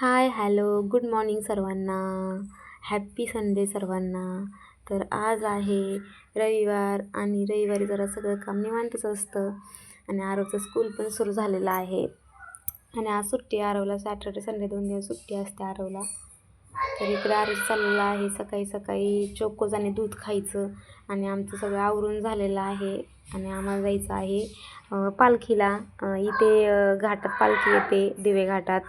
हाय hello good morning सर्वांना. Happy Sunday सर्वांना. तर आज आहे रविवार आणि रविवारी जरा सगळं काम निवांतच असतं आणि आरवचं स्कूल पण सुरू झालेलं आहे. आणि आज सुट्टी आरवला. सॅटर्डे संडे दोन दिवस सुट्टी असते आरवला. तर इकडे आरव चाललेला आहे. सकाळी सकाळी चोकोज आणि दूध खायचं आणि आमचं सगळं आवरून झालेलं आहे आणि आम्हाला जायचं आहे पालखीला. इथे घाटात पालखी येते दिवे घाटात.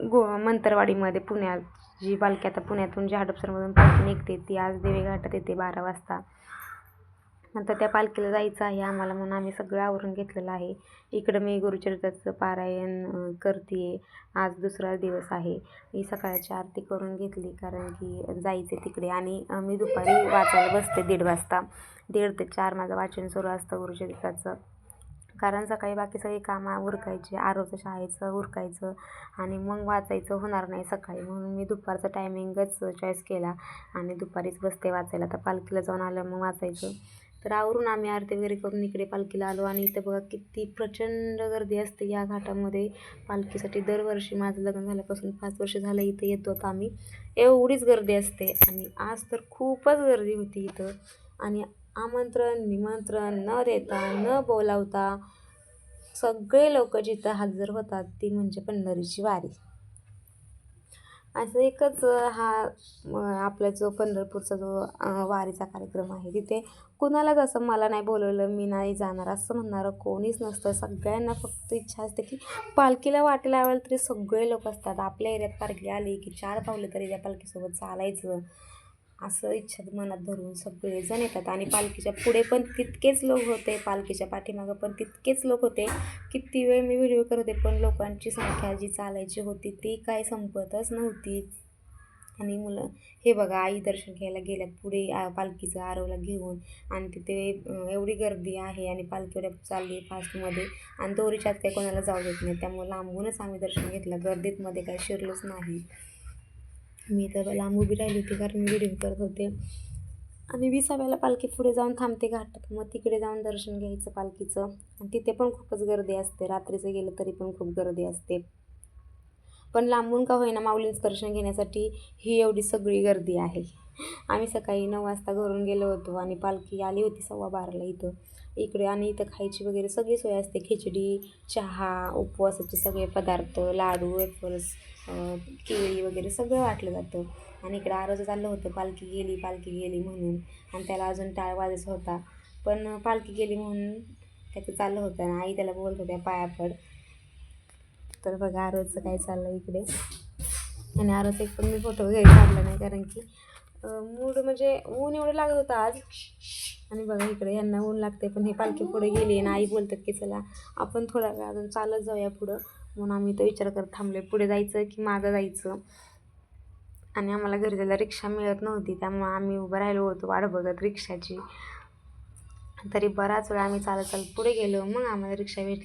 गो मंतरवाडीमध्ये पुण्यात जी पालखी आता पुण्यातून जी हडपसरमधून पालखी निघते. ती आज देवीघाटात येते बारा वाजता. नंतर त्या पालखीला जायचं आहे आम्हाला म्हणून आम्ही सगळं आवरून घेतलेलं आहे. इकडं मी गुरुचरित्राचं पारायण करते आज दुसरा दिवस आहे. मी सकाळची आरती करून घेतली कारण की जायचे तिकडे आणि मी दुपारी वाचायला बसते दीड वाजता. दीड ते चार माझं वाचन सुरू असतं गुरुचरित्राचं कारण सकाळी बाकी सगळी कामं उरकायची आरोचं शाळेचं उरकायचं आणि मग वाचायचं होणार नाही सकाळी. म्हणून मी दुपारचं टायमिंगच चॉईस केला आणि दुपारीच बसते वाचायला. तर पालखीला जाऊन आलं मग वाचायचं. तर आवरून आम्ही आरती वगैरे करून इकडे पालखीला आलो आणि इथं बघा किती प्रचंड गर्दी असते या घाटामध्ये. पालखीसाठी दरवर्षी माझं लग्न झाल्यापासून पाच वर्ष झालं इथं येतो आता आम्ही. एवढीच गर्दी असते आणि आज तर खूपच गर्दी होती इथं. आणि आमंत्रण निमंत्रण न देता न बोलावता सगळे लोक जिथं हजर होतात ती म्हणजे पंढरीची वारी. असं एकच हा आपला जो पंढरपूरचा जो वारीचा कार्यक्रम आहे तिथे कुणालाच असं मला नाही बोलवलं मी नाही जाणार असं म्हणणारं कोणीच नसतं. सगळ्यांना फक्त इच्छा असते की पालखीला वाटेला लावायला तरी सगळे लोक असतात. आपल्या एरियात पालखी आली की चार पावलं तरी त्या पालखीसोबत चालायचं. असं इच्छा मनात धरून सगळेजण येतात. आणि पालखीच्या पुढे पण तितकेच लोक होते पालखीच्या पाठीमागं पण तितकेच लोक होते किती वेळ मी व्हिडिओ करते पण लोकांची संख्या जी चालायची होती ती काय संपतच नव्हती. आणि मुलं हे बघा आई दर्शन घ्यायला गेल्यात पुढे पालखीचं आरवला घेऊन. आणि तिथे एवढी गर्दी आहे आणि पालखी चालली आहे फास्टमध्ये. आणि दोरीच्यात काही कोणाला जाऊ देत नाही. त्यामुळे लांबूनच आम्ही दर्शन घेतलं. गर्दीतमध्ये काही शिरलोच नाही. मी तर लांब उभी राहिली होती कारण मी व्हिडिओ करत होते. आणि विसाव्याला पालखी पुढे जाऊन थांबते घाटात. मग तिकडे जाऊन दर्शन घ्यायचं पालखीचं. आणि तिथे पण खूपच गर्दी असते. रात्रीचं गेलं तरी पण खूप गर्दी असते. पण लांबून का होईना माऊलींचं दर्शन घेण्यासाठी ही एवढी सगळी गर्दी आहे. आम्ही सकाळी नऊ वाजता घरून गेलो होतो आणि पालखी आली होती सव्वा बाराला इथं. इकडे आणि इथं खायची वगैरे सगळी सोय असते. खिचडी चहा उपवासाचे सगळे पदार्थ लाडू वेफर्स केळी वगैरे सगळं वाटलं जातं. आणि इकडे आरोचं चाललं होतं. पालखी गेली पालखी गेली म्हणून. आणि त्याला अजून टाळ वाजायचा होता. पण पालखी गेली म्हणून त्याचं चाललं होतं आणि आई त्याला बोलत होत्या पायापड तर बघा आरोचं काय चाललं इकडे. आणि आरोचं एक पण मी फोटो वगैरे काढला नाही कारण की मूड म्हणजे ऊन एवढं लागत होतं आज. आणि बघा इकडे यांना ऊन लागते पण हे पालखी पुढे गेली आणि आई बोलतात की चला आपण थोडा वेळ अजून चालत जाऊया पुढं. म्हणून आम्ही तो विचार करत थांबले पुढे जायचं की मागं जायचं. आणि आम्हाला घरी जायला रिक्षा मिळत नव्हती त्यामुळे आम्ही उभं राहिलो होतो वाट बघत रिक्षाची. तरी बराच वेळ आम्ही चालत चालत पुढे गेलो मग आम्हाला रिक्षा भेटली.